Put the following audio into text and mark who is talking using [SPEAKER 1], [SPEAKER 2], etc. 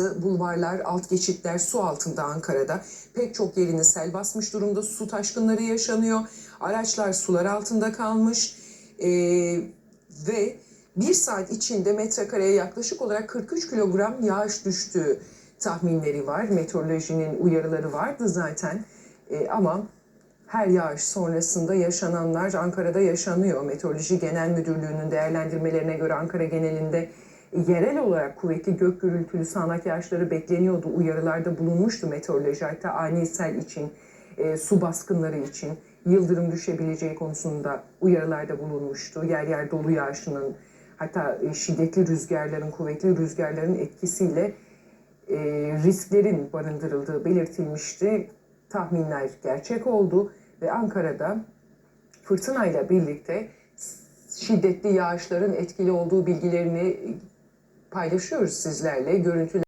[SPEAKER 1] bulvarlar, alt geçitler su altında Ankara'da. Pek çok yerini sel basmış durumda. Su taşkınları yaşanıyor. Araçlar sular altında kalmış. Ee, ve bir saat içinde metrekareye yaklaşık olarak 43 kilogram yağış düştüğü tahminleri var. Meteorolojinin uyarıları vardı zaten. Ee, ama her yağış sonrasında yaşananlar Ankara'da yaşanıyor. Meteoroloji Genel Müdürlüğü'nün değerlendirmelerine göre Ankara genelinde yerel olarak kuvvetli gök gürültülü sağanak yağışları bekleniyordu. Uyarılarda bulunmuştu meteoroloji hatta ani sel için, e, su baskınları için, yıldırım düşebileceği konusunda uyarılarda bulunmuştu. Yer yer dolu yağışının hatta e, şiddetli rüzgarların, kuvvetli rüzgarların etkisiyle e, risklerin barındırıldığı belirtilmişti. Tahminler gerçek oldu ve Ankara'da fırtınayla birlikte şiddetli yağışların etkili olduğu bilgilerini paylaşıyoruz sizlerle. Görüntüler